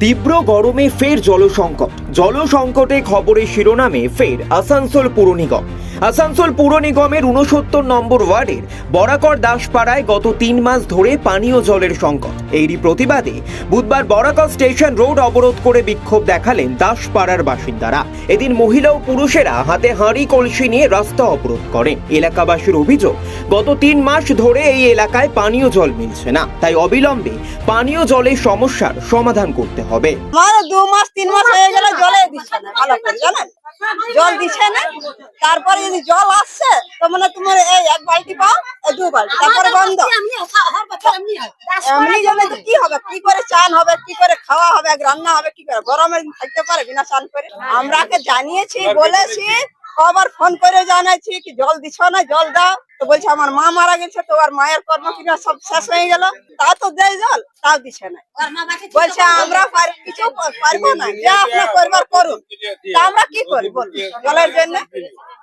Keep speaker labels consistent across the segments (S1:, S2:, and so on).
S1: তীব্র গরমে ফের জলসংকট। জলসংকটে খবরের শিরোনামে ফের আসানসোল পুর নিগম। আসানসোল পুর নিগমের উনসত্তর নম্বর ওয়ার্ডের বরাকর দাসপাড়ায় গত তিন মাস ধরে পানীয় জলের সংকট। এরই প্রতিবাদে বুধবার বরাকর স্টেশন রোড অবরোধ করে বিক্ষোভ দেখালেন দাসপাড়ার বাসিন্দারা। এদিন মহিলা ও পুরুষেরা হাতে হাঁড়ি, কলসি নিয়ে রাস্তা অবরোধ করেন। এলাকাবাসীর অভিযোগ, গত তিন মাস ধরে এই এলাকায় পানীয় জল মিলছে না। তাই অবিলম্বে পানীয় জলের সমস্যার সমাধান করতে হবে।
S2: মাস মাস হয়ে জল দিচ্ছে না। তারপরে যদি জল আসছে তো মানে তোমার এই এক বালতি পাও দু বালতি তারপরে বন্ধ। এমনি জলে তো কি হবে কি করে চান হবে কি করে খাওয়া হবে রান্না হবে কি করে? গরমে থাকতে পারে বিনা চান করে। আমরাকে জানিয়েছি বলেছি কবার ফোন করে জানাইছি কি জল দিছ না জল দাও। তো বলছে আমার মা মারা গেছে তো আর মায়ের কর্ম কিনা সব শেষ হয়ে গেল? তা তো দেয় জল তাও দিছে না। বলছে আমরা পার- কিছু পারব না যা আপনার করবার করুন। তা আমরা কি করি বলুন জলের জন্য?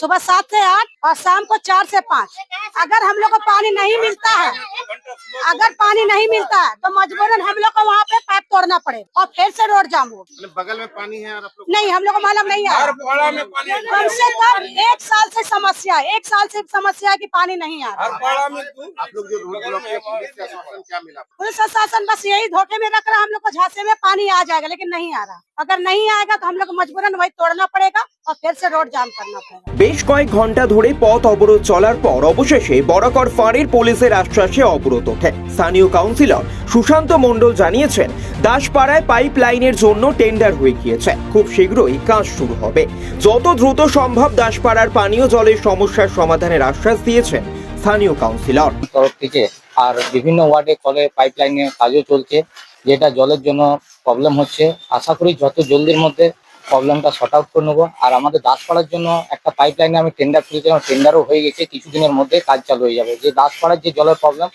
S3: सुबह सात से आठ और शाम को चार से पाँच। अगर हम लोग को पानी नहीं मिलता है अगर पानी नहीं मिलता है तो मजबूरन हम लोग को वहाँ पे पाइप तोड़ना पड़े और फिर से रोड जाम हो।
S4: मतलब बगल में पानी है और लोग
S3: नहीं हम लोग को मालूम नहीं है।
S4: में
S3: कम से कम एक साल से समस्या है एक साल से समस्या है कि पानी नहीं आ रहा।
S4: आप लोग जो रोड ब्लॉक किया पुलिस शासन क्या मिला?
S3: पुलिस प्रशासन बस यही धोखे में रख रहा है हम लोग को झांसे में पानी आ जाएगा लेकिन नहीं आ रहा। अगर नहीं आएगा तो हम लोग को मजबूरन वही तोड़ना पड़ेगा और फिर से रोड जाम करना पड़ेगा।
S1: বেশ কয়েক ঘণ্টা ধরে পথ অবরোধ চলার পর অবশেষে বরাকর ফাঁড়ির পুলিশের আশ্বাসে অবরোধ ওঠে। স্থানীয় কাউন্সিলর সুশান্ত মণ্ডল জানিয়েছেন, দাসপাড়ায় পাইপ লাইনের জন্য টেন্ডার হয়ে গিয়েছে। খুব শীঘ্রই কাজ শুরু হবে। যত দ্রুত সম্ভব দাসপাড়ার পানীয় জলের সমস্যার সমাধানের আশ্বাস দিয়েছেন স্থানীয় কাউন্সিলর।
S5: তরফ থেকে আর বিভিন্ন ওয়ার্ডে কলে পাইপ লাইনের কাজও চলছে, যেটা জলের জন্য প্রবলেম হচ্ছে। আশা করি যত জলদির মধ্যে প্রবলেমটা শর্ট আউট করে নেব। আর আমাদের দাস পাড়ার জন্য একটা পাইপ লাইনে আমি টেন্ডার করেছিলাম টেন্ডারও হয়ে গেছে, কিছুদিনের মধ্যে কাজ চালু হয়ে যাবে। যে দাস পাড়ার যে জলের প্রবলেম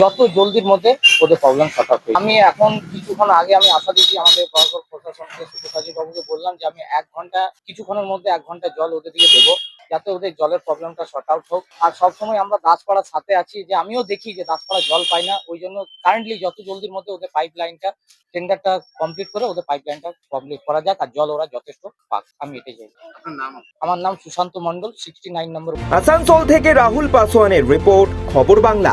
S5: যত জলদির মধ্যে ওদের প্রবলেম শর্ট আউট আমি এখন কিছুক্ষণ আগে আমি আশা দিচ্ছি আমাদের প্রশাসনকে সুখকাজী বাবুকে বললাম যে আমি এক ঘণ্টা, কিছুক্ষণের মধ্যে এক ঘণ্টা জল ওদের দিকে দেবো। যাতে ওদের জলের প্রবলেমটা শর্ট আউট হোক। আর সবসময় আমরা দাসপাড়ার সাথে আছি যে আমিও দেখি যে দাসপাড়া জল পাই না। ওই জন্য কারেন্টলি যত জলদির মধ্যে ওদের পাইপ লাইনটা টেন্ডারটা কমপ্লিট করে ওদের পাইপ লাইনটা কমপ্লিট করা যাক আর জল ওরা যথেষ্ট পাক। আমি এটাই চাই।
S4: নাম
S5: আমার নাম Sushanta Mondal sixty nine number
S1: Asansol থেকে রাহুল পাসোয়ানের রিপোর্ট খবর বাংলা।